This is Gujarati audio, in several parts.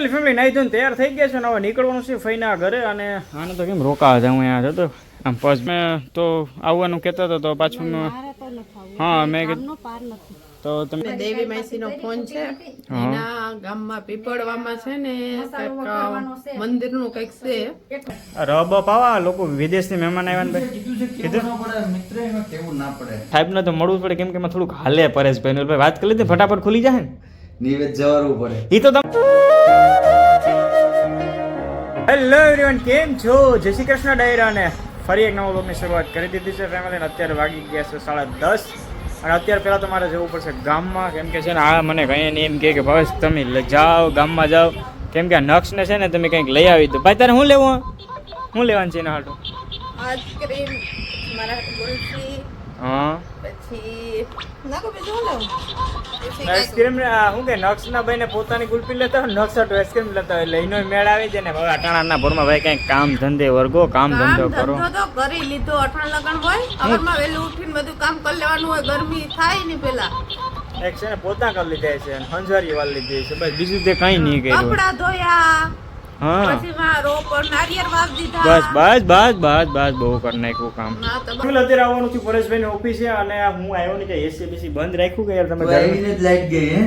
ફાઇનલી ફેમિલી નાઈ ધોઈને તૈયાર થઈ ગયા છે ને હવે નીકળવાનું છે ફઈના ઘરે અને આને તો કેમ રોકા હતા હું અહીંયા જતો આમ પછી મેં તો આવવાનું કહેતો હતો તો પાછું મેં હા મેં કીધું તો તમે દેવી માસી નો ફોન છે. એના ગામમાં પીપળવામાં છે ને કંઈક મંદિરનું કંઈક છે. રબ પાવા લોકો વિદેશથી મહેમાન આવ્યા ને કીધું સાહેબને તો મળવું પડે કેમ કે એમાં થોડુંક હાલે પરેશભાઈ. નું ભાઈ વાત કરી લીધી? ફટાફટ ખુલી જાય ને? નિવેદ જવાનું પડે. એ તો તમે હેલો એવરીવન કેમ છો? જય શ્રી કૃષ્ણ ડાયરા ને ફરી એક નવો બ્લોગની શરૂઆત કરી દીધી છે ફેમિલી અત્યારે વાગી ગયા છે સાડા દસ. અને અત્યારે પહેલાં તો મારે જવું પડશે ગામમાં. કેમ કે છે ને આ મને કંઈ નહીં એમ કે કે ભાવેશ તમે લ- જાઓ ગામમાં જાઓ. કેમ કે આ નક્ષને છે ને તમે કંઈક લઈ આવી દો. ભાઈ તારે શું લેવું? શું લેવાનું છે એના હાટું? આઈસ્ક્રીમ મારા ગુલ્ફી હા. પછી નાખો બીજું શું લઉં આઈસ્ક્રીમ શું કે નક્ષના ભાઈને પોતાની ગુલ્ફી લેતા હોય નક્ષ આઈસ્ક્રીમ લેતા હોય. લઈને મેળ આવી જાય ને. હવે અટાણાના ભરમાં ભાઈ કંઈક કામ ધંધે વર્ગો કામ ધંધો કરો. તો કરી લીધો. અઠાણ લગન હોય સવારમાં વહેલું ઉઠીને બધું કામ કરી લેવાનું હોય. ગરમી થાય ને પેલા એક છે ને પોતા કરી લીધા છે અને હંજવારી વાળ લીધી છે. બસ બીજું તે કઈ નહીં કર્યું. કપડા ધોયા હા. બસ બસ બસ બસ બસ બહુ કરી નાખ્યું કામ. અત્યારે આવવાનું છું પરેશભાઈ ની ઓફિસે અને હું આવ્યો ને કે એસી બીસી બંધ રાખ્યું કે યાર તમે લાઈટ ગઈ હે?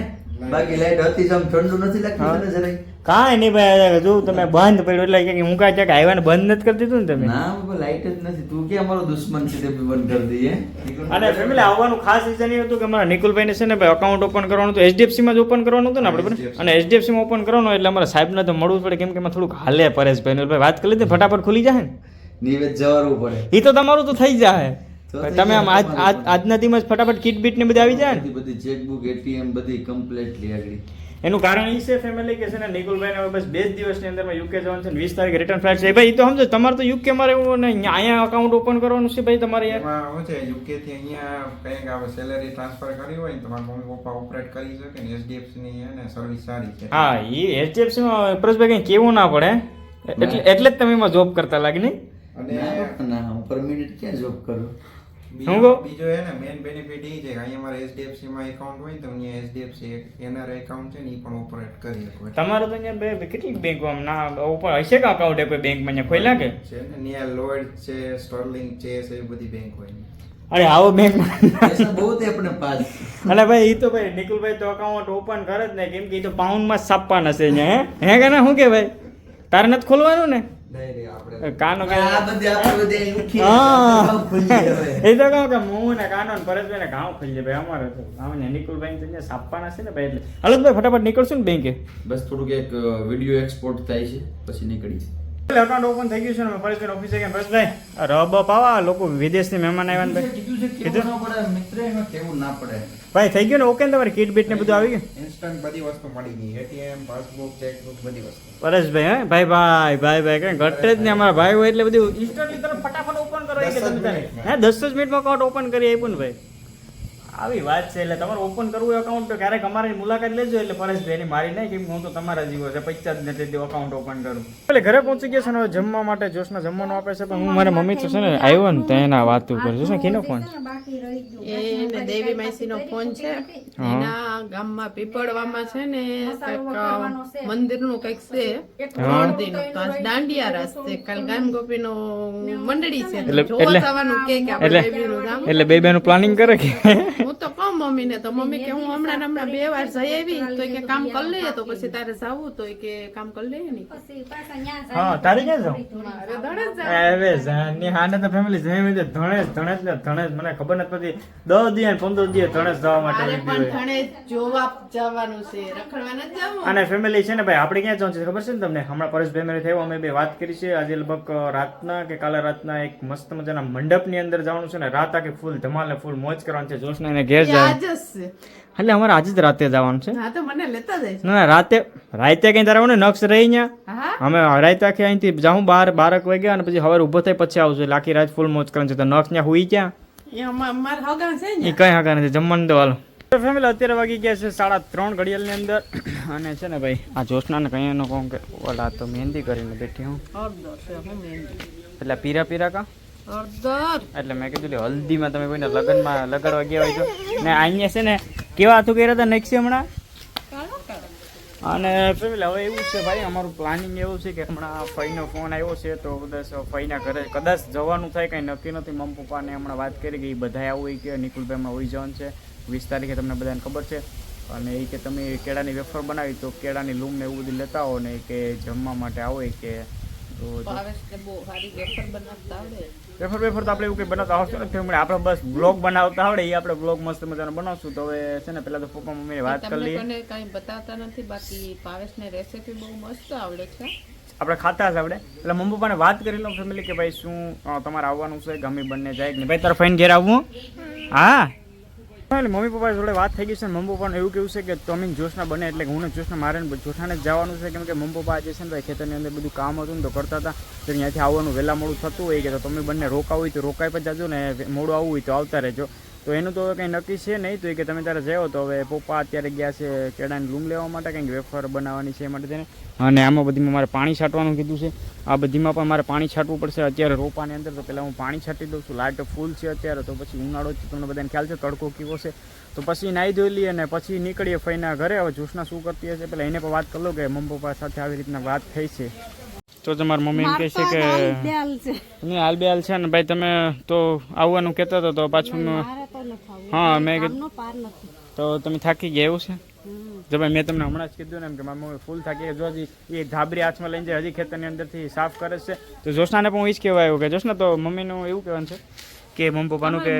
બાકી લાઈટ હતી તો ઠંડુ નથી લાગતું તને જરાય. કાંઈ નહીં ભાઈ જો તમે બંધ પડ્યો એટલે કે હું કાંઈ ક્યાંક આવ્યા બંધ નથી કરી દીધું ને તમે? ના લાઈટ જ નથી. તું કે અમારો દુશ્મન છે તે બંધ કરી દઈએ? અને ફેમિલી આવવાનું ખાસ રીઝન એ હતું કે અમારા નિકુલભાઈને છે ને ભાઈ અકાઉન્ટ ઓપન કરવાનું હતું. એચડીએફસીમાં જ ઓપન કરવાનું હતું ને આપણે? અને એચડીએફસીમાં ઓપન કરવાનું એટલે અમારા સાહેબને તો મળવું પડે. કેમ કે એમાં થોડુંક હાલે પરેશભાઈ ભાઈ વાત કરી લીધી ફટાફટ ખુલી જાય ને. નિવેદ જવાનું પડે. એ તો તમારું તો થઈ જાય તમે આમ આજ આજના દિવસ ફટાફટ કીટ બીટ ને બધી આવી જાય ને? બધી ચેકબુક એટીએમ બધી કમ્પ્લીટલી આગળ એનું કારણ એ છે ફેમિલી કે છે ને નિકુલભાઈ હવે બસ બે જ દિવસની અંદરમાં યુકે જવાનું છે વીસ તારીખ રિટર્ન ફ્લાઇટ છે. ભાઈ તો સમજો તમારે તો યુકે મારે એવું ને અહીંયા- અકાઉન્ટ ઓપન કરવાનું છે ભાઈ તમારે યાર. શું છે યુકે થી અહીંયા કંઈક આપણે સેલેરી ટ્રાન્સફર કરી હોય ને તમારા મમ્મી પપ્પા ઓપરેટ કરી શકે ને એચડીએફસી ની ને સર્વિસ સારી છે. હા એ એચડીએફસીમાં પરેશભાઈ કંઈ કેવું ના પડે. એટલે એટલે જ તમે એમાં જોબ કરતા લાગે નહીં? અને ના હું પર મિનિટ ક્યાં જોબ કરું? બીજો કહું? બીજો છે ને મેઇન બેનિફિટ એ છે કે અહીંયા અમારે એચડીએફસી માં એકાઉન્ટ હોય તો અહીંયા એચડીએફસી એનઆરઆઈ એકાઉન્ટ છે ને એ પણ ઓપરેટ કરી શકો. તમારે તો અહીંયા બે- બે કેટલી બેંકો આમ ના ઉપર હશે કે અકાઉન્ટ એ કોઈ બેંકમાં અહીંયા ખોલ્યા કે? છે ને ત્યાં લોઇડ છે સ્ટર્લિંગ છે એવી બધી બેંક હોય અરે આવો બેંકમાં પૈસા બહુ તે આપણે પાસ. અને ભાઈ એ તો ભાઈ નિકુલભાઈ તો અકાઉન્ટ ઓપન કરે જ ને કેમ કે એ તો પાઉન્ડમાં જ છાપવાના છે અહીંયા હે? હે કે ના? શું કે ભાઈ? તારે નથી ખોલવાનું ને? કાનો કે આ બધી આપણે બધી ખુલીએ એ તો કહું કે હું ને કાનો ને પરેશભાઈ ને ઘાવ ખોલી જાય ભાઈ અમારે તો. ને છાપવાના છે ને ભાઈ એટલે. હાલો ભાઈ ફટાફટ નીકળશું ને બેંકે? બસ થોડુંક એક વીડિયો એક્સપોર્ટ થાય છે પછી નીકળીશ અકાઉન્ટ ઓપન થઈ ગયું છે ને પરેશભાઈ ઓફિસે ગયા. પરેશભાઈ આ રબ પાવા લોકો વિદેશથી મહેમાન આવ્યા ને ભાઈ. કીધું કેવું ના પડે મિત્ર એમાં કેવું ના પડે. ભાઈ થઈ ગયું ને ઓકે ને તમારે? કીટ બીટ ને બધું આવી ગયું? ઇન્સ્ટન્ટ બધી વસ્તુ મળી ગઈ. એટીએમ પાસબુક ચેકબુક બધી વસ્તુ. પરેશભાઈ હે? ભાઈ ભાઈ ભાઈ ભાઈ કઈ ઘટે જ નહીં. અમારા ભાઈ હોય એટલે બધું ઇન્સ્ટન્ટલી તમે ફટાફટ ઓપન કરો દસ જ એટલે તમે મિનિટમાં. હે દસ જ મિનિટમાં અકાઉન્ટ ઓપન કરી આપ્યું ને ભાઈ. આવી વાત છે એટલે તમારે ઓપન કરવું એકાઉન્ટ અકાઉન્ટ તો ક્યારેક અમારી મુલાકાત લેજો એટલે પરેશભાઈની મારી નહીં કેમ કે હું તો તમારા જીવો છે પૈસા જ નથી દેવું અકાઉન્ટ ઓપન કરું. એટલે ઘરે પહોંચી ગયા છે ને જમવા માટે જોશના જમવાનું આપે છે પણ હું મારા મમ્મી તો છે ને આવ્યો ને તો એના ઉપર જોશના કીનો ફોન? એને દેવી માસી નો ફોન છે. એના ગામમાં પીપળવામાં છે ને કંઈક મંદિરનું કંઈક છે. ત્રણ દિન દાંડિયા રાસ છે કાલ ગામ ગોપી નો મંડળી છે. એટલે- જોવા એટલે- બેબીનું બે નું પ્લાનિંગ કરે કે? મમ્મી ને તો મમ્મી કે હું હમણાં હમણાં બે વાર જઈ આવી તો કે કામ કરી લઈએ તો પછી તારે જાવું તો કે કામ કરી લઈએ ને હા તારે ક્યાં જાવું. અરે જાની હાને તો ફેમિલી જઈ હોય ધણે જ ને ધણે મને ખબર નથી પડતી. દસ દિવસ પંદર દિવસ ધણે જવા માટે પણ દિવસ જોવા જવાનું છે. રખડવા નથી જવું. અને ફેમિલી છે ને ભાઈ આપણે ક્યાં જવાનું છે ખબર છે ને તમને? હમણાં પરેશભાઈ મેરે થયો અમે બે વાત કરી છે. આજે લગભગ રાતના કે કાલે રાતના એક મસ્ત મજાના મંડપની અંદર જવાનું છે ને રાત આખી ફૂલ ધમાલે ફૂલ મોજ કરવાનું છે. જોશના ને ઘેર જાય આજ જ છે એટલે અમારે આજે જ રાતે જવાનું છે. હા તો મને લેતા જાય ના ના, રાતે રાતે કઈ તારા ને નક્ષ રહી ન્યા. અમે રાતે આખી અહીંથી જાઉં બાર બારક વાગ્યા અને પછી હવે ઊભો થઈ પછી આવશું એટલે આખી રાત ફૂલ મોજ કરવાનું છે. તો નક્ષ ત્યાં હોઈ ક્યાં? એ હગા કઈ હાકા નથી. જમવાનું તો હાલો. ફેમિલી અત્યારે વાગી ગયા છે સાડા ત્રણ ઘડિયાળની અંદર. અને છે ને ભાઈ આ જોશનાને કઈ એનો કહું કે ઓલા તો મહેંદી કરીને બેઠી હું. એટલે પીરા પીરા કા? એટલે મેં કીધું હલ્દીમાં તમે કોઈને લગ્નમાં લગાડવા ગયા હોય તો. ને અહીંયા છે ને કેવા હાથું કર્યા હતા નેક્સી હમણાં? અને ફેમિલી હવે એવું છે ભાઈ અમારું પ્લાનિંગ એવું છે કે હમણાં ફઈનો ફોન આવ્યો છે તો કદાચ ફઈના ઘરે કદાચ જવાનું થાય કંઈ નક્કી નથી. મમ્મી પપ્પાને હમણાં વાત કરી કે એ બધા આવું હોય કે નિકુલભાઈ હમણાં હોઈ જવાનું છે. વીસ તારીખે તમને બધાને ખબર છે. અને એ કે તમે કેળાની વેફર બનાવી તો કેળાની લૂમ ને એવું બધું લેતા હો ને કે જમવા માટે આવો કે વેફર વેફર તો આપણે એવું કંઈ બનાવતા આવડતું ને હમણાં આપણે બસ બ્લોગ બનાવતા આવડે એ આપણે બ્લોગ મસ્ત મજાનો બનાવશું. તો હવે છે ને પેલા તો પપ્પા મમ્મીને વાત કરી લઈએ. કાંઈ બતાવતા નથી બાકી પાવેશને રેસીપી બહુ મસ્ત આવડે છે. આપણે ખાતા જ આપણે એટલે મમ્મી પપ્પાને વાત કરી લઉં ફેમિલી કે ભાઈ શું તમારે આવવાનું છે ગમે બંને જાય. કે ભાઈ તારે ફાઈન ઘેર આવવું હા. એટલે મમ્મી પપ્પા જોડે વાત થઈ ગઈ છે મમ્મી પપ્પાને એવું કેવું છે કે તમે જોશના બને એટલે હું ને જોશના, મારે જ જવાનું છે. કેમ કે મમ્મી પપ્પા આજે છે ને ખેતરની અંદર બધું કામ હતું ને તો કરતા હતા. તો ત્યાંથી આવવાનું, વહેલા મોડું થતું હોય કે તમે બંને રોકાવું હોય તો રોકાઈ પણ જાજો ને, મોડું આવવું હોય તો આવતા રહેજો. તો એનું તો હવે કંઈ નક્કી છે નહીં તો એ કે તમે ત્યારે જાઓ તો હવે પપ્પા અત્યારે ગયા છે કેળાની લૂમ લેવા માટે કંઈક વેફર બનાવવાની છે એ માટે તેને. અને આમાં બધીમાં મારે પાણી છાંટવાનું કીધું છે. આ બધીમાં પણ મારે પાણી છાંટવું પડશે. અત્યારે રોપાની અંદર તો પહેલાં હું પાણી છાંટી દઉં છું. લાઇટ ફૂલ છે અત્યારે તો પછી ઉનાળો તમને બધાને ખ્યાલ છે તડકો કેવો છે. તો પછી નાહી ધોઈ લઈએ અને પછી નીકળીએ ફઈના ઘરે. હવે જોશના શું કરતી હશે? પહેલાં એને પણ વાત કરી લો કે મમ્મી પપ્પા સાથે આવી રીતના વાત થઈ છે. તો તમારી મમ્મી એમ કહે છે કે નહીં હાલ બે હાલ છે ને ભાઈ તમે તો આવવાનું કહેતા હતા તો પાછું હા મેં કીધું તો તમે થાકી ગયા એવું છે? જો ભાઈ મેં તમને હમણાં જ કીધું ને એમ કે મારી મમ્મી ફૂલ થાકી. જો હજી એ ધાબરી હાથમાં લઈને જાય હજી ખેતરની અંદરથી સાફ કરે છે. તો જોશનાને પણ હું એ જ કહેવાય એવું કે જોશના તો મમ્મીનું એવું કહેવાનું છે કે મમ્મી પપ્પાનું કે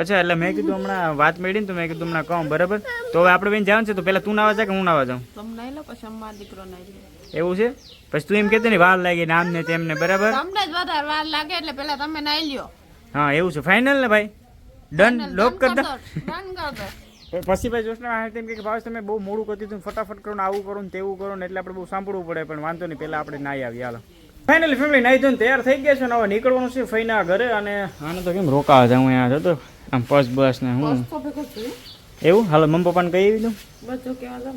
અચ્છા એટલે મેં કીધું હમણાં વાત મેળી ને તો મેં કીધું હમણાં કહું બરાબર? તો હવે આપણે બેન જવાનું છે તો પહેલાં તું નાવા જાય કે હું નાવા જાઉં? તમે લો પછી અમારા દીકરો નાઈ એવું છે? પછી તું એમ કહેતી ને વાર લાગી ને આમ ને તેમને બરાબર? તમને જ વધારે વાર લાગે એટલે પહેલાં તમે નાઈ લ્યો. હા એવું છે. ફાઇનલ ને ભાઈ? ડન લોક કર દો ડન કર દો પછી ભાઈ જોશના આ તેમ કે ભાવેશ તમે બહુ મોડું કરી દીધું ફટાફટ કરો ને આવું કરો ને તેવું કરો ને એટલે આપણે બહુ સાંભળવું પડે પણ વાંધો નહીં પહેલાં આપણે નાઈ આવીએ. હાલો. ફાઇનલી ફેમિલી નાઈ ધોઈને તૈયાર થઈ ગયા છે ને હવે નીકળવાનું છે ફઈના ઘરે અને આને તો કેમ રોકાવા જાઉં અહીંયા જતો આમ ફર્સ્ટ બસ ને હું? એવું? હાલો મમ્મી પપ્પાને કહી આવી દઉં બધું કેવા જાવ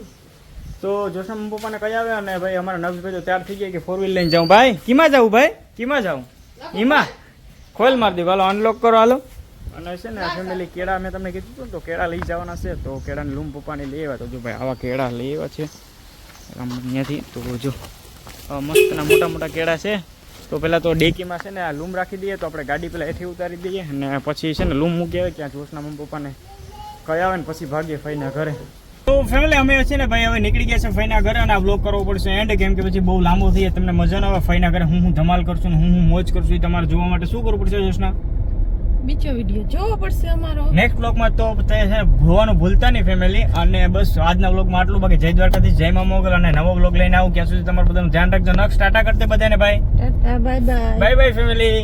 તો જોશના મમ્મી પપ્પાને કહી આવે અને ભાઈ અમારા નવજીભાઈ તો તૈયાર થઈ ગયા કે ફોર વ્હીલ લઈને જાઉં. ભાઈ કીમાં જાઉં ભાઈ? કીમાં જાઉં? ઈમાં? ખોલ મારી દીધું. હાલો અનલોક કરો હાલો. અને છે ને ફેમિલી કેળા મેં તમને કીધું હતું તો કેળા લઈ જવાના છે તો કેળાની લૂમ પપ્પાની લઈ આવ્યા. તો જો ભાઈ આવા કેળા લઈ આવ્યા છે અહીંયાથી તો જો મસ્તના મોટા મોટા કેળા છે. તો પહેલાં તો ડેકીમાં છે ને આ લૂમ રાખી દઈએ તો આપણે ગાડી પહેલાં એથી ઉતારી દઈએ અને પછી છે ને લૂમ મૂકી આવે ક્યાં જોશના મમ્મી પપ્પાને. કયા આવે ને પછી ભાગીએ ફઈના ઘરે. તો ફેમિલી અમે છે ને ભાઈ હવે નીકળી ગયા છે ફઈના ઘરે અને આ બ્લોગ કરવો પડશે એન્ડ કેમ કે પછી બહુ લાંબો થઈ જાય તમને મજા ન આવે ફઈના ઘરે. હું હું ધમાલ કરશું ને હું હું મોજ કરશું એ તમારે જોવા માટે શું કરવું પડશે જોશના? બીજો વિડિયો જોવો પડશે અમારો. નેક્સ્ટ બ્લોગમાં તો તે છે ને ભૂલતા નહીં ફેમિલી અને બસ આજના બ્લોગમાં આટલું બાકી. જય દ્વારકાથી જય મા મોગલ. અને નવો બ્લોગ લઈને આવું. ક્યાં સુધી તમારું બધાનું ધ્યાન રાખજો. નખ ટાટા કરતે બધાને ભાઈ. Tata bye bye bye bye family